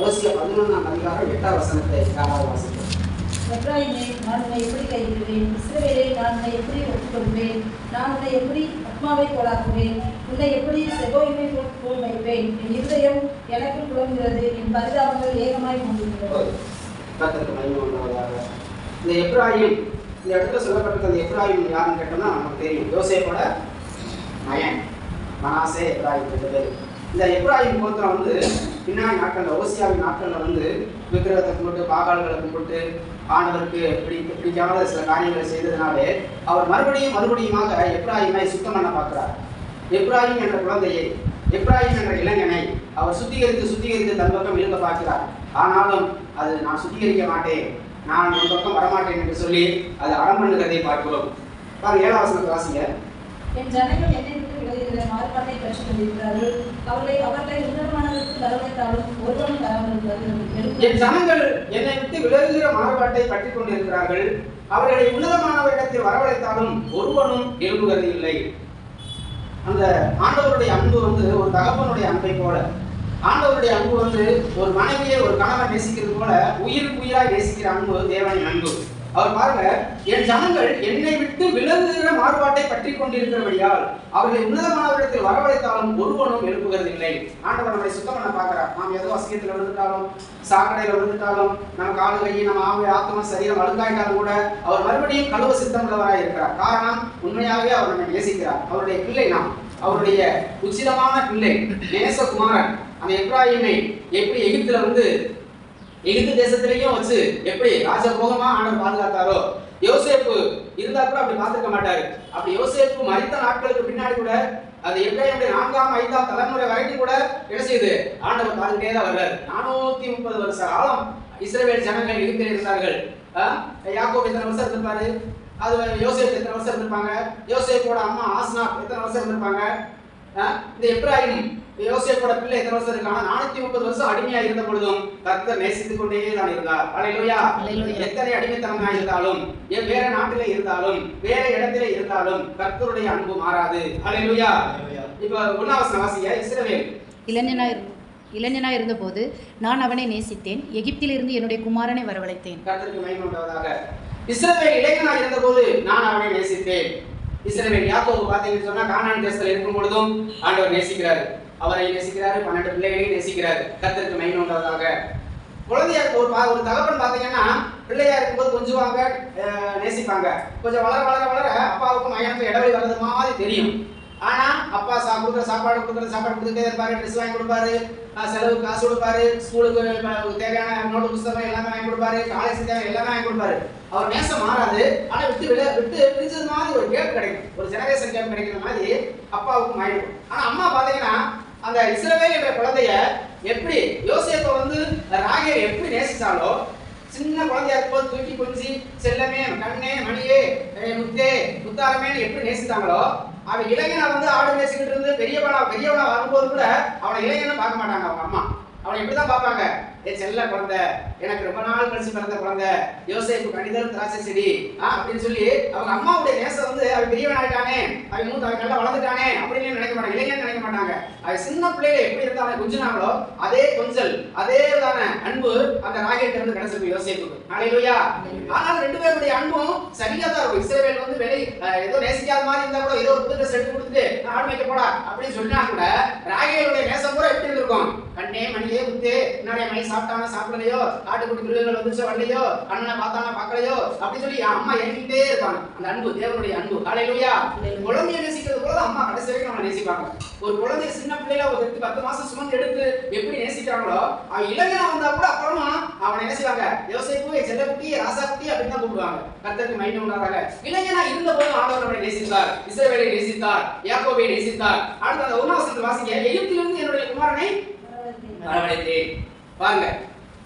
ஓசிய பதினொன்றாம் அதிகாரம் எட்டாம் வசனத்தை யாராவது வாசிக்கிறோம் எப்ராயிமே நான் உன்னை எப்படி கைவிடுவேன்? இஸ்ரவேலை நான் உன்னை எப்படி ஒப்புக்கொள்வேன்? நான் உன்னை எப்படி அத்மாவை போலாக்குவேன் உன்னை எப்படி செபோயிமை போல் போல் வைப்பேன் என் இருதயம் எனக்கு புலம்புகிறது என் பரிதாபங்கள் ஏகமாய் கொண்டிருக்கிறது இந்த எப்ராஹிம் இந்த இடத்துல சொல்லப்பட்டிருக்க அந்த எப்ராஹிம் யாருன்னு கேட்டோம்னா நமக்கு தெரியும். யோசேப்போட மயன் மனாசே எப்ராஹிம் ரெண்டு பேர். இந்த எப்ராஹிம் கோத்திரம் வந்து பின்னாடி நாட்களில் ஓசியாவின் நாட்களில் வந்து விக்கிரகத்தை கும்பிட்டு பாகால்களை கும்பிட்டு ஆண்டவருக்கு இப்படி பிடிக்காத சில காரியங்களை செய்ததுனாலே அவர் மறுபடியும் மறுபடியுமாக எப்ராஹிமை சுத்தம் பண்ண பார்க்கிறார். எப்ராஹிம் என்ற குழந்தையை எப்ராஹிம் என்ற இளைஞனை அவர் சுத்திகரித்து சுத்திகரித்து தன் பக்கம் இழுக்க பார்க்கிறார். ஆனாலும் அது நான் சுத்திகரிக்க மாட்டேன் நான் உன் பக்கம் வரமாட்டேன் என்று சொல்லி அது அறம் பண்ணுகிறதை பார்க்கிறோம் பாருங்க ஏழாம் வாசிங்க. என் ஜனங்கள் என்னை விட்டு விலகுகிற மாறுபாட்டை பெற்றுக் கொண்டிருக்கிறார்கள் அவர்களை அவர்களை உன்னதமானவருக்கு வரவழைத்தாலும் ஒருவனும் வராமல் என் ஜனங்கள் என்னை விட்டு விலகுகிற மாறுபாட்டை பற்றி கொண்டிருக்கிறார்கள் அவர்களை உன்னதமானவரிடத்தில் வரவழைத்தாலும் ஒருவனும் எழுப்புகிறது இல்லை. அந்த ஆண்டவருடைய அன்பு வந்து ஒரு தகப்பனுடைய அன்பை போல. ஆண்டவருடைய அன்பு வந்து ஒரு மனைவியை ஒரு கணவன் நேசிக்கிறது போல உயிருக்கு உயிராய் நேசிக்கிற அன்பு தேவனின் அன்பு. அவர் பாருங்க என் ஜனங்கள் என்னை விட்டு விலகுகிற மாறுபாட்டை பற்றி கொண்டிருக்கிறபடியால் அவர்களை உன்னதமானவரிடத்தில் வரவழைத்தாலும் ஒருவனும் எழுப்புகிறது இல்லை ஆண்டவர் நம்மை சுத்தம் பண்ண பார்க்கிறார். நாம் ஏதோ அசிங்கத்தில் விழுந்துட்டாலும் சாக்கடையில் விழுந்துட்டாலும் நம்ம காலு கையை நம்ம ஆமை ஆத்மா சரீரம் அழுக்காயிட்டாலும் கூட அவர் மறுபடியும் கழுவ சித்தம் உள்ளவராய் இருக்கிறார். காரணம் உண்மையாகவே அவர் நம்மை நேசிக்கிறார். அவருடைய பிள்ளை நாம். அவருடைய உச்சிதமான பிள்ளை நேசகுமாரன். அந்த எப்ராஹிமை எப்படி எகிப்துல வந்து எகிப்து தேசத்திலையும் வச்சு எப்படி ராஜபோகமா ஆண்டவர் பாதுகாத்தாரோ? யோசேப்பு இருந்தா கூட அப்படி பார்த்துருக்க மாட்டாரு. அப்படி யோசேப்பு மறித்த நாட்களுக்கு பின்னாடி கூட அது எப்ராஹிமுடைய நான்காம் ஐந்தாம் தலைமுறை வரைக்கும் கூட என்ன செய்யுது ஆண்டவர் பார்த்துட்டே தான் வர்றாரு. நானூத்தி முப்பது வருஷ காலம் இஸ்ரேல் ஜனங்கள் எகிப்தில் இருந்தார்கள். யாக்கோ எத்தனை வருஷம் இருந்திருப்பாரு? அது யோசேப் எத்தனை வருஷம் இருந்திருப்பாங்க? யோசேப்போட அம்மா ஆஸ்னா எத்தனை வருஷம் இருந்திருப்பாங்க? இந்த எப்ராஹிம் யோசேப்போட பிள்ளை எத்தனை வருஷம் இருக்காங்க? நானூத்தி முப்பது வருஷம் அடிமையா இருந்த பொழுதும் கர்த்தர் நேசித்துக் கொண்டே தான் இருந்தார். அலையிலோயா. எத்தனை அடிமைத்தனமா இருந்தாலும் வேற நாட்டிலே இருந்தாலும் வேற இடத்திலே இருந்தாலும் கர்த்தருடைய அன்பு மாறாது. அலையிலோயா. இப்ப ஒன்னாவசன வாசிய இஸ்ரவேல். இளைஞனாய் இளைஞனாய் இருந்தபோது நான் அவனை நேசித்தேன். எகிப்திலிருந்து என்னுடைய குமாரனை வரவழைத்தேன். கர்த்தருக்கு மகிமை உண்டாவதாக. இஸ்ரவேல் இளைஞனாக இருந்தபோது நான் அவனை நேசித்தேன். இஸ்ரவேல் யாக்கோபு பார்த்தீங்கன்னு சொன்னா கானான் தேசத்துல இருக்கும் பொழுதும் ஆண்டவர் நேசிக்கிறாரு. அவரை நேசிக்கிறாரு பன்னெண்டு பிள்ளைகளையும் நேசிக்கிறாரு. கத்திற்கு மெயின் உண்டாவதாக. குழந்தையா ஒரு ஒரு தகப்பன் பார்த்தீங்கன்னா பிள்ளையா இருக்கும்போது கொஞ்சுவாங்க நேசிப்பாங்க. கொஞ்சம் வளர வளர வளர அப்பாவுக்கும் மகனுக்கும் இடைவெளி வர்றது மாதிரி தெரியும். ஆனா அப்பா சா கொடுக்குற சாப்பாடு கொடுக்குற சாப்பாடு கொடுத்துட்டே இருப்பாரு ட்ரெஸ் வாங்கி கொடுப்பாரு செலவு காசு கொடுப்பாரு ஸ்கூலுக்கு தேவையான நோட்டு புத்தகம் எல்லாமே வாங்கி கொடுப்பாரு காலேஜ் தேவை எல்லாமே வாங்கி கொடுப்பாரு. அவர் நேசம் மாறாது ஆனா விட்டு விட விட்டு பிரிஞ்சது மாதிரி ஒரு கேப் கிடைக்கும். ஒரு ஜெனரேஷன் கேப் கிடைக்கிற மாதிரி அப்பாவுக்கும் ஆயிடும். ஆனா அம்மா பாத்தீங்கன்னா அந்த இஸ்ரவேல் என்ற குழந்தைய எப்படி யோசியப்ப வந்து ராகேல் எப்படி நேசிச்சாலோ சின்ன குழந்தையா இருக்கும்போது தூக்கி கொஞ்சி செல்லமே கண்ணே மணியே முத்தே முத்தாரமே எப்படி நேசித்தாங்களோ அவன் இளைஞனை வந்து ஆடு மேய்ச்சிக்கிட்டு இருந்து பெரியவனா பெரியவனா வரும்போது கூட அவனை இளைஞனும் பார்க்க மாட்டாங்க அவங்க அம்மா. அவனை இப்படிதான் பார்ப்பாங்க? ஏ செல்ல குழந்தை எனக்கு ரொம்ப நாள் கழிச்சு பிறந்த குழந்தை. யோசிப்பு கணிதல் திராட்சை செடி. அப்படின்னு சொல்லி அவங்க அம்மாவுடைய நேசம் வந்து அவன் பெரியவன் ஆயிட்டானே அவன் மூத்த அவன் நல்லா வளர்ந்துட்டானே. அப்படின்னு நினைக்க மாட்டாங்க. இளைஞன் நினைக்க மாட்டாங்க. அவன் சின்ன பிள்ளையில எப்படி இருந்தாலும் அவன் குஞ்சினாங்களோ அதே கொஞ்சல் அதே விதான அன்பு அந்த ராகேட்ட இருந்து கிடைச்சிருக்கு யோசேப்புக்கு. நாளையிலா ஆனால் ரெண்டு பேருடைய அன்பும் சரியா தான் இருக்கும். இஸ்ரேல் வந்து வெளி ஏதோ நேசிக்காத மாதிரி இருந்தா கூட ஏதோ ஒரு புது ட்ரெஸ் எடுத்து கொடுத்துட்டு நான் ஆடு மேய்க்க போடா அப்படின்னு சொன்னா கூட ராகேலுடைய நேசம் கூட எப்படி இருந்திருக்கும்? கண்ணே மணியே குத்து என்னுடைய மணி சாப்பிட்டானா சாப்பிடலையோ? ஆட்டுக்குட்டி மிருகங்கள் வந்துச்சோ வரலையோ? அண்ணனை பார்த்தானா பார்க்கலையோ? அப்படி சொல்லி அம்மா எண்ணிக்கிட்டே இருப்பாங்க. அந்த அன்பு தேவனுடைய அன்பு. காலையிலயா குழந்தைய நேசிக்கிறது போல அம்மா கடைசி வரைக்கும் நம்மளை நேசிப்பாங்க. ஒரு குழந்தைய சின்ன பிள்ளையில ஒரு எட்டு பத்து மாசம் சுமந்து எடுத்து எப்படி நேசிக்கிறாங்களோ அவன் இளைஞனா வந்தா கூட அப்புறமா அவனை என்ன செய்வாங்க? யோசிப்பு செல்லக்குட்டி ராசாக்குட்டி அப்படின்னு தான் கூப்பிடுவாங்க. கர்த்தருக்கு மைண்ட் உண்டாகிறாங்க இளைஞனா இருந்த போது ஆண்டவர் அவனை நேசித்தார் இஸ்ரவேலை நேசித்தார். யாக்கோபை நேசித்தார். அடுத்த அந்த ஒன்னாவசனத்தை வாசிங்க எகிப்திலிருந்து என்னுடைய குமாரனை வரவழைத்தேன். பாருங்க.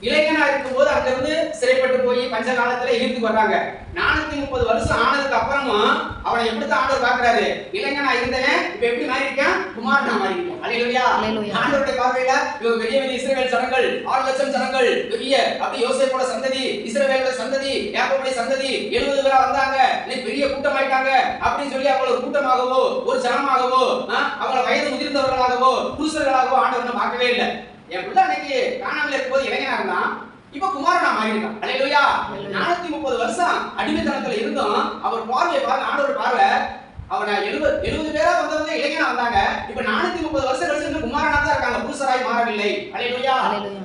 இளைஞனா இருக்கும்போது அங்கிருந்து சிறைப்பட்டு போய் பஞ்ச காலத்துல எகிப்துக்கு வர்றாங்க நானூத்தி முப்பது வருஷம் ஆனதுக்கு அப்புறமும் அவனை எப்படித்தான் ஆண்டவர் பாக்குறாரு இளைஞனா இருந்தவன் இப்ப எப்படி மாறி இருக்கான் குமாரனா மாறி இருக்கான் அல்லேலூயா. ஆண்டவருடைய பார்வையில இவங்க பெரிய பெரிய இஸ்ரவேல் ஜனங்கள் ஆறு லட்சம் ஜனங்கள் பெரிய அப்படி யோசேப்போட சந்ததி இஸ்ரவேலோட சந்ததி யாக்கோபுடைய சந்ததி எழுபது பேரா வந்தாங்க. பெரிய கூட்டம் ஆயிட்டாங்க அப்படின்னு சொல்லி அவங்கள ஒரு கூட்டமாகவோ ஒரு ஜனமாகவோ ஆ, அவங்கள வயது முதிர்ந்தவர்களாகவோ புருஷர்களாகவோ ஆண்டவர் பார்க்கவே இல்லை. என் பிள்ளை அன்னைக்கு காணாமல் இருக்கும்போது இளைஞனா இருந்தான் இப்ப குமாரனா மாறியிருக்கான். அல்லேலூயா நானூத்தி முப்பது வருஷம் அடிமைத்தனத்துல இருந்தும் அவர் பார்வை பாருங்க ஆண்டவர் பார்வை அவன எழுபது எழுபது பேரா வந்தவங்க இளைஞனா வந்தாங்க. இப்ப நானூத்தி முப்பது வருஷம் கழிச்சு குமாரனா தான் இருக்காங்க. புருஷராய் மாறவில்லை. அல்லேலூயா.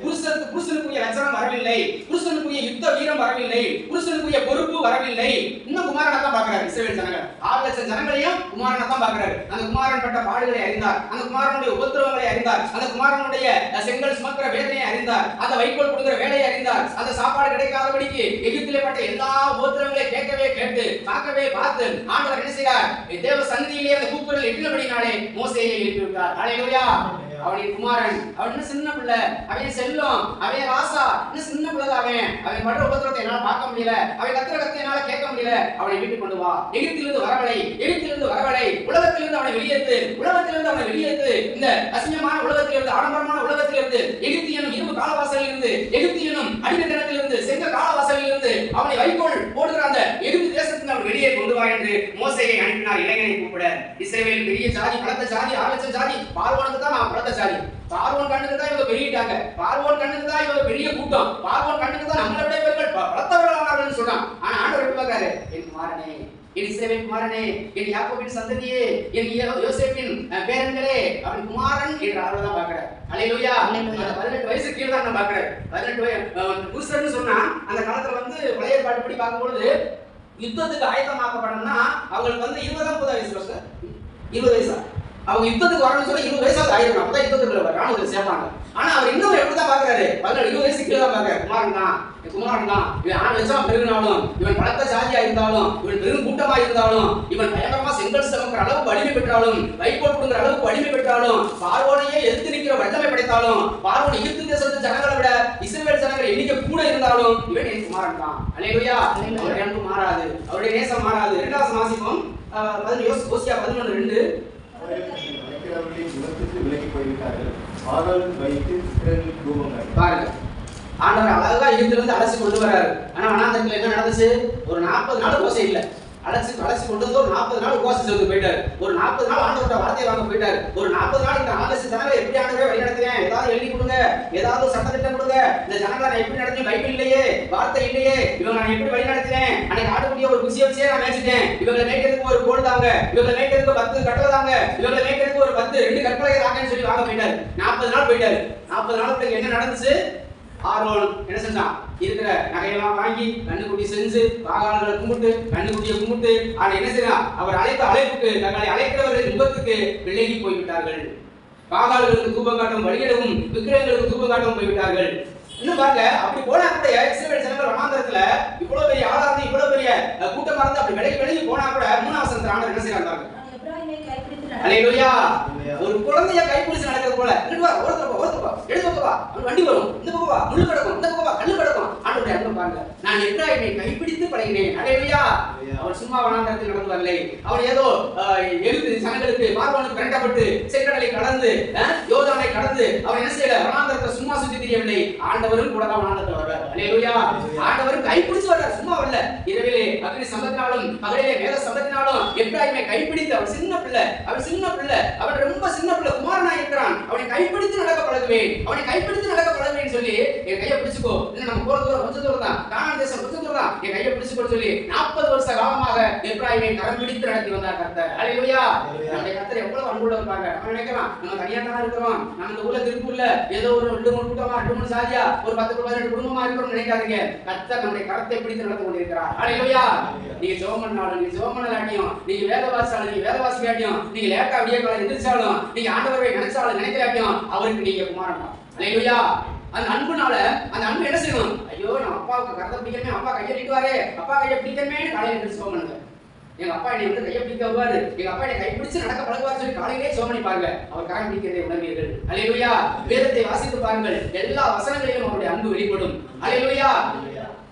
புருஷனுக்கு புருஷனுக்குரிய லட்சணம் வரவில்லை. புருஷனுக்குரிய யுத்த வீரம் வரவில்லை. புருஷனுக்குரிய பொறுப்பு வரவில்லை. இன்னும் குமாரனை தான் பாக்குறாரு இஸ்ரவேல் ஜனங்கள். ஆறு லட்சம் ஜனங்களையும் குமாரனை தான் பாக்குறாரு அந்த குமாரன் பட்ட பாடுகளை அறிந்தார். அந்த குமாரனுடைய உபத்திரவங்களை அறிந்தார். அந்த குமாரனுடைய செங்கல் சுமக்கிற வேதனையை அறிந்தார். அந்த வைக்கோல் கொடுக்கிற வேலையை அறிந்தார். அந்த சாப்பாடு கிடைக்காதபடிக்கு எகிப்திலே பட்ட எல்லா உபத்திரவங்களையும் கேட்கவே கேட்டு பார்க்கவே பார்த்து ஆண்டவர் என்ன செய்கிறார்? தேவ சந்நிதியிலே அந்த கூக்குரல் எட்டினபடினாலே மோசேயை எழுப்பி விட்டார் ஹalleluya அவனின் குமாரன். அவன் சின்ன பிள்ளை. அவன் செல்லம் அவன் ராசா. இன்னும் சின்ன பிள்ளை அவன் அவன் படுற உபத்திரத்தை என்னால பார்க்க முடியல. அவன் கத்துற கத்தை என்னால கேட்க முடியல. அவனை வீட்டுக்கு கொண்டு வா. எகிப்திலிருந்து வரவழை. எகிப்திலிருந்து வரவழை. உலகத்திலிருந்து அவனை வெளியேற்று உலகத்திலிருந்து அவனை வெளியேற்று இந்த அசிங்கமான உலகத்திலிருந்து ஆடம்பரமான உலகத்திலிருந்து எகிப்தி எனும் இரும்பு காலவாசலில் இருந்து எகிப்தி எனும் அடிமைத்தனத்திலிருந்து செங்க காலவாசலில் இருந்து அவனை வைக்கோல் போடுகிற அந்த எகிப்து வெளியே கொண்டு வா என்று மோசையை அனுப்பினார். இளைஞனை கூப்பிட இஸ்ரவேல் பெரிய ஜாதி பலத்த ஜாதி ஆறு லட்சம் ஜாதி. பார்வோனுக்கு தான் பலத்த ஜாதி. பார்வோன் கண்ணுக்கு தான் இவங்க பெரியட்டாங்க பார்வோன் கண்ணுக்கு தான் இவங்க பெரிய கூட்டம். பார்வோன் கண்ணுக்கு தான் நம்மளை விட இவர்கள் ப- பலத்தவர்கள் ஆனார்கள்னு சொல்றான் ஆனா ஆண்டவர் பார்க்காரு என் குமாரனே என் இஸ்ரவேல் குமாரனே என் யாக்கோபின் சந்ததியே என் யோசேப்பின் பேரன்களே அவன் குமாரன் என்ற அளவு தான் பார்க்கிறார் அலையிலுயா. பதினெட்டு வயசு கீழே தான் நான் பார்க்கிறேன். பதினெட்டு வயசு புருஷன்னு சொன்னா அந்த காலத்துல வந்து பழைய பாட்டு படி பார்க்கும்பொழுது யுத்தத்துக்கு ஆயத்தமாக்கப்படணும்னா அவங்களுக்கு வந்து இருபதாம் முப்பது வயசு வருஷம் இருபது வயசா? அவங்க யுத்தத்துக்கு வரணும்னு சொல்லி இருபது வயசாவது ஆயிரம் அப்பதான் யுத்தத்துக்குள்ள ராணுவத்தில் சேர்ப்பாங்க. ஆனா அவர் இன்னும் எப்படி தான் பாக்குறாரு பதினேழு இருபது வயசு கீழே தான் பாக்குறாரு குமாரன் தான் குமாரன் தான் இவன் ஆறு லட்சம் பெருகினாலும் இவன் பலத்த ஜாதியா இருந்தாலும் இவன் பெரும் கூட்டமா இருந்தாலும் இவன் பயங்கரமா செங்கல் சமக்கிற அளவுக்கு அடிமை பெற்றாலும் வைக்கோல் கொடுங்கிற அளவுக்கு அடிமை பெற்றாலும் பார்வோனையே எதிர்த்து நிற்கிற வல்லமை படைத்தாலும் பார்வோன் எகிப்து தேசத்து ஜனங்களை விட இஸ்ரவேல் ஜனங்கள் எண்ணிக்கை கூட இருந்தாலும் இவன் என் குமாரன் தான் அலையா அவருடைய அன்பு மாறாது. அவருடைய நேசம் மாறாது. இரண்டாவது வாசிப்போம் அஹ், பதினொன்று யோசி ஓசியா பதினொன்று ரெண்டு. விலகி போய்விட்டார்கள். ஆதல் வைத்து பாருங்க. ஆண்டவர் அழகா எகிப்துல அரசு கொண்டு வராரு ஆனா வனாந்தரத்துல என்ன நடந்துச்சு? ஒரு நாற்பது நாள் ஓசை இல்லை. அழைச்சு அழைச்சு கொண்டு வந்து ஒரு நாற்பது நாள் கோசை சொல்லிட்டு போயிட்டாரு. ஒரு நாற்பது நாள் ஆண்டவர்கிட்ட வார்த்தையை வாங்க போயிட்டாரு. ஒரு நாற்பது நாள் இந்த ஆலோசி ஜனங்களை எப்படி ஆண்டவரை வழி நடத்துறேன் ஏதாவது எழுதி கொடுங்க. ஏதாவது சட்டத்திட்டம் கொடுங்க. இந்த ஜனங்களை நான் எப்படி நடத்தி பைபிள் இல்லையே வார்த்தை இல்லையே. இவங்க நான் எப்படி வழி நடத்துறேன் அன்னைக்கு ஆடக்கூடிய ஒரு விஷயம் வச்சே நான் மேய்ச்சிட்டேன். இவங்களை மேய்க்கிறதுக்கு ஒரு கோல் தாங்க. இவங்களை மேய்க்கிறதுக்கு பத்து கட்டளை தாங்க. இவங்களை மேய்க்கிறதுக்கு ஒரு பத்து ரெண்டு கற்பனை தாங்கன்னு சொல்லி வாங்க போயிட்டாரு. நாற்பது நாள் போயிட்டாரு. நாற்பது நாளுக்கு என்ன நடந்துச்சு? ஆர்வம் என்ன செஞ்சான்? இருக்கிற நகையெல்லாம் வாங்கி கண்ணுக்குட்டி செஞ்சு பாகாளர்களை கும்பிட்டு கண்ணுக்குட்டியை கும்பிட்டு ஆனா என்ன செய்யறான் அவர் அழைத்த அழைப்புக்கு தங்களை அழைக்கிறவர்கள் முகத்துக்கு விலகி போய்விட்டார்கள். பாகாளர்களுக்கு தூபம் காட்டும் வழியிடவும் விக்கிரகங்களுக்கு தூபம் காட்டவும் போய்விட்டார்கள். இன்னும் பாருங்க அப்படி போனா கூட இஸ்ரேல் ஜனங்கள் வனாந்தரத்துல இவ்வளவு பெரிய ஆளா இருந்து இவ்வளவு பெரிய கூட்டமா இருந்து அப்படி விலகி விலகி போனா கூட மூணாவது வசனத்துல ஆண்டவர் என்ன செய்யறாங்க. அல்லேலூயா ஒரு குழந்தைய கைப்பிடிச்சு நடக்கிறது போல. ஒருத்தர் போ ஒருத்தர் போ. எடுத்து வா வண்டி வரும். இந்த பக்கம் முள்ளு கிடக்கும். இந்த பக்கம் சொல்லுவாங்க. கல்லு கிடக்கும் ஆண்டவருடைய நான் எப்ராயிமை கைப்பிடித்து பழகினேன். அல்லேலூயா அவன் சும்மா வனாந்தரத்தில் நடந்து வரலை அவன் ஏதோ எழுத்து ஜனங்களுக்கு பார்வனுக்கு விரட்டப்பட்டு செங்கடலை கடந்து அஹ், யோர்தானை கடந்து அவன் என்ன செய்யல? வனாந்தரத்தை சும்மா சுத்தி தெரியவில்லை. ஆண்டவரும் கூட தான் வனாந்தரத்தில் வர்றார் அல்லேலூயா. ஆண்டவரும் கைப்பிடிச்சு வர்றார் சும்மா வரல. இரவிலே அக்னி சம்பத்தினாலும் பகலிலே மேல சம்பத்தினாலும் எப்ராயிமை கைப்பிடித்து அவன் சின்ன பிள்ளை அவன் சின்ன பிள்ளை அவன் ரொம்ப சின்ன பிள்ளை குமாரனா இருக்கிறான். அவனை கைப்பிடித்து நடக்க பழகுவேன். அவனை கைப்பிடித்து நடக்க பழகுவேன் சொல்லி என் கையை பிடிச்சுக்கோ. நம்ம போற தூரம் கொஞ்சம் தூரம் தான். கானான் தேசம் கொஞ்சம் தூரம் தான். என் கையை பிடிச்சுக்கோ சொல்லி நாற்பது வருஷ காலமாக எப்ராயிமை கரம் பிடித்து நடத்தி வந்தார் கர்த்தர். அல்லேலூயா நம்முடைய கர்த்தர் எவ்வளவு அன்புள்ள இருப்பாங்க. அவன் நினைக்கலாம் நம்ம தனியா தானே இருக்கிறோம். நம்ம இந்த ஊர்ல திருப்பூர்ல ஏதோ ஒரு ரெண்டு மூணு கூட்டமா ரெண்டு மூணு சாதியா ஒரு பத்து பதினெட்டு குடும்பமா இருக்கிறோம் நினைக்காதீங்க. கர்த்தர் நம்முடைய கரத்தை பிடித்து நடந்து கொண்டிருக்கிறார். அல்லேலூயா நீங்க ஜெபம் பண்ணாலும் நீங்க ஜெபம் பண்ணலாட்டியும் நீங்க வேத வாசிச்சாலும் நீங்க வேத வாசிக்காட்டியும் நீங்க லேட்டா காலம் எந்திரிச்சாலும் நீங்க ஆண்டவரை நினைச்சாலும் நினைக்கிறாட்டியும் அவருக்கு நீங்க குமாரன் அல்லேலூயா அந்த அன்புனால அந்த அன்பு என்ன செய்யணும் ஐயோ நம்ம அப்பாவுக்கு கரத்தை பிடிக்கணுமே அப்பா கையை பிடிக்குவாரு அப்பா கையை பிடிக்கணுமே காலையில் எந்திரிச்சு சோமனுங்க எங்க அப்பா என்னை வந்து கையை பிடிக்க வருவாரு எங்க அப்பா என்னை கைப்பிடிச்சு நடக்க பழகுவார் சொல்லி காலையிலே சோமனி பாருங்க. அவர் கரம் பிடிக்கிறதை உணர்வீர்கள். அலையிலுயா வேதத்தை வாசித்து பாருங்கள். எல்லா வசனங்களிலும் அவருடைய அன்பு வெளிப்படும். அலையிலுயா